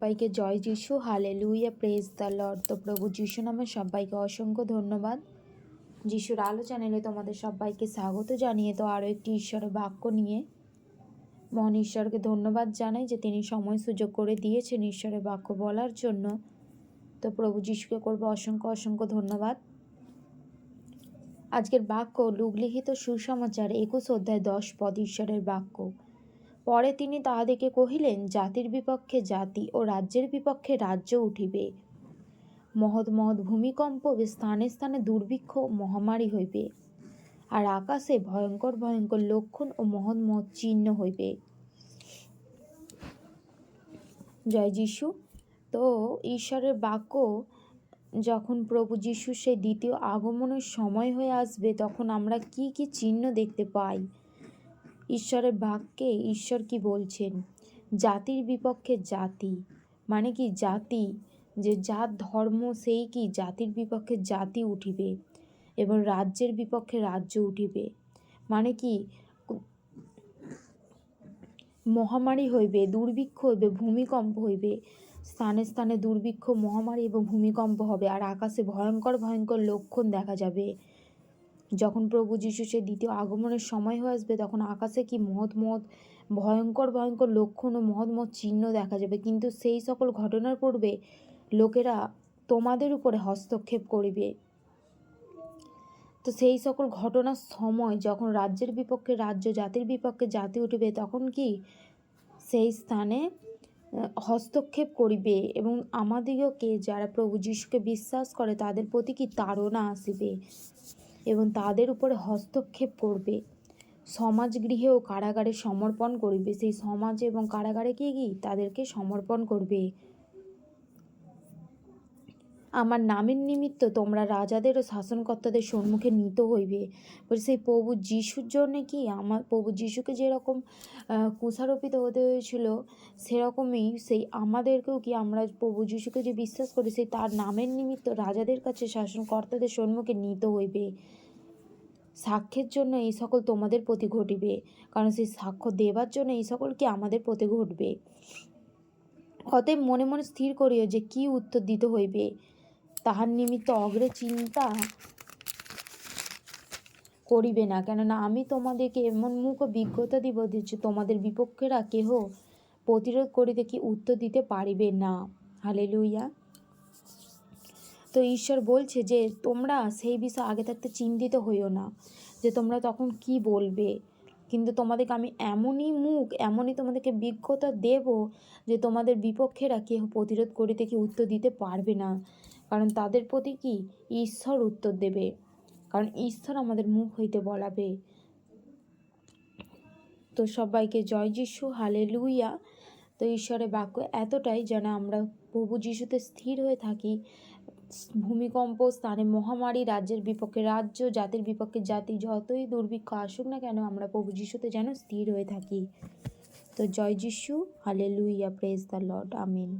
সবাইকে জয় যিশু hallelujah praise the Lord তো প্রভু যিশু নামে সবাইকে অসংখ্য ধন্যবাদ। যিশুর আলো চ্যানেলে তোমাদের সবাইকে স্বাগত জানিয়ে, তো আরও একটি ঈশ্বরের বাক্য নিয়ে মহান ঈশ্বরকে ধন্যবাদ জানাই যে তিনি সময় সুযোগ করে দিয়েছেন ঈশ্বরের বাক্য বলার জন্য। তো প্রভু যিশুকে করব অসংখ্য অসংখ্য ধন্যবাদ। আজকের বাক্য লুগলিখিত সুসমাচার, একুশ অধ্যায় দশ পদ, ঈশ্বরের বাক্য। পরে তিনি তাহাদেরকে কহিলেন, জাতির বিপক্ষে জাতি ও রাজ্যের বিপক্ষে রাজ্য উঠিবে। মহৎ মহৎ ভূমিকম্প স্থানে স্থানে দুর্ভিক্ষ মহামারী হইবে আর আকাশে ভয়ঙ্কর ভয়ঙ্কর লক্ষণ ও মহৎ মহৎ চিহ্ন হইবে। জয় যিশু। তো ঈশ্বরের বাক্য, যখন প্রভু যিশুর সেই দ্বিতীয় আগমনের সময় হয়ে আসবে, তখন আমরা কি কি চিহ্ন দেখতে পাই? ঈশ্বরের বাক্যে ঈশ্বর কি বলছেন? জাতির বিপক্ষে জাতি। মানে কি জাতি? যে জাত ধর্ম, সেই কি জাতির বিপক্ষে জাতি উঠিবে? এবং রাজ্যের বিপক্ষে রাজ্য উঠিবে? মানে কি মহামারী হইবে, দুর্ভিক্ষ হইবে, ভূমিকম্প হইবে। স্থানে স্থানে দুর্ভিক্ষ, মহামারী এবং ভূমিকম্প হবে। আর আকাশে ভয়ঙ্কর ভয়ঙ্কর লক্ষণ দেখা যাবে। যখন প্রভু যিশু সে দ্বিতীয় আগমনের সময় হয়ে আসবে, তখন আকাশে কি মহৎ মহৎ ভয়ঙ্কর ভয়ঙ্কর লক্ষণ ও মহৎ মহৎ চিহ্ন দেখা যাবে। কিন্তু সেই সকল ঘটনার পূর্বে লোকেরা তোমাদের উপরে হস্তক্ষেপ করিবে। তো সেই সকল ঘটনার সময় যখন রাজ্যের বিপক্ষে, রাজ্য জাতির বিপক্ষে জাতি উঠিবে, তখন কি সেই স্থানে হস্তক্ষেপ করিবে এবং আমাদিগকে যারা প্রভু যিশুকে বিশ্বাস করে তাদের প্রতি কি তাড়না আসিবে? এবং তাদের উপরে হস্তক্ষেপ করবে। সমাজ গৃহে ও কারাগারে সমর্পণ করবে। সেই সমাজ এবং কারাগারে কি কি? তাদেরকে সমর্পণ করবে। আমার নামের নিমিত্ত তোমরা রাজাদের ও শাসনকর্তাদের সম্মুখে নিত হইবে। বলে সেই প্রভু যিশুর জন্য কি আমার, প্রভু যিশুকে যেরকম কুষারোপিত হতে হয়েছিল, সেরকমই সেই আমাদেরকেও কি আমরা প্রভু যিশুকে যে বিশ্বাস করি, সেই তার নামের নিমিত্ত রাজাদের কাছে শাসনকর্তাদের সম্মুখে নিত হইবে। সাক্ষ্যের জন্য এই সকল তোমাদের প্রতি ঘটিবে, কারণ সেই সাক্ষ্য দেবার জন্য এই সকল কি আমাদের প্রতি ঘটবে? অতএব মনে মনে স্থির করিও যে কি উত্তর দিতে হইবে। তাহার নিমিত্ত অগ্রে চিন্তা করিবে না। কেননা আমি তোমাদেরকে এমন মুখ বিজ্ঞতা দিব যে তোমাদের বিপক্ষেরা কেহ প্রতিরোধ করিতে কি উত্তর দিতে পারিবে না। হালে লুইয়া তো ঈশ্বর বলছে যে, তোমরা সেই বিষয়ে আগে থাকতে চিন্তিত হইও না যে তোমরা তখন কি বলবে। কিন্তু তোমাদেরকে আমি এমনই মুখ, এমনই তোমাদেরকে বিজ্ঞতা দেব যে তোমাদের বিপক্ষেরা কেউ প্রতিরোধ করিতে কি উত্তর দিতে পারবে না। কারণ তাদের প্রতি কি? ঈশ্বর উত্তর দেবে। কারণ ঈশ্বর আমাদের মুখ হইতে বলাবে। তো সবাইকে জয় যিশু হালে লুইয়া তো ঈশ্বরের বাক্য এতটাই যেন আমরা প্রভু যিশুতে স্থির হয়ে থাকি। ভূমিকম্প, স্থানে মহামারী, রাজ্যের বিপক্ষে রাজ্য, জাতির বিপক্ষে জাতি, যতই দুর্ভিক্ষ আসুক না কেন, আমরা প্রভু যিশুতে যেন স্থির হয়ে থাকি। তো জয় যিশু hallelujah praise the lord amen.